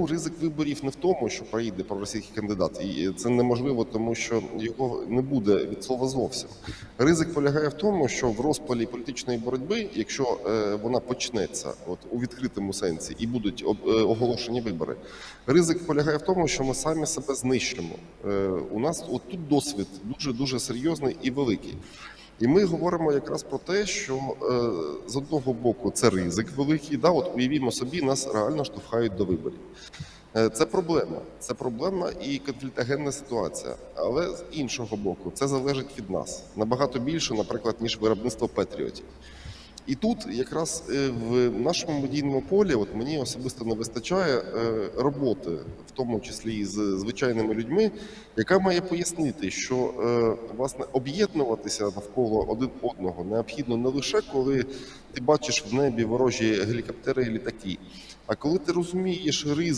Ну, ризик виборів не в тому, що проїде проросійський кандидат. І це неможливо, тому що його не буде від слова зовсім. Ризик полягає в тому, що в розпалі політичної боротьби, якщо е, вона почнеться от у відкритому сенсі і будуть об- е, оголошені вибори, ризик полягає в тому, що ми самі себе знищимо. Е, у нас от тут досвід дуже дуже серйозний і великий. І ми говоримо якраз про те, що е, з одного боку це ризик великий. Да, от уявімо собі, нас реально штовхають до виборів. Е, Це проблема. Це проблема і конфліктогенна ситуація. Але з іншого боку, це залежить від нас набагато більше, наприклад, ніж виробництво патріотів. І тут якраз е, в нашому медійному полі, от мені особисто не вистачає е, роботи, в тому числі і з звичайними людьми, яка має пояснити, що е, власне об'єднуватися навколо один одного необхідно не лише коли ти бачиш в небі ворожі гелікоптери і літаки, а коли ти розумієш ризик.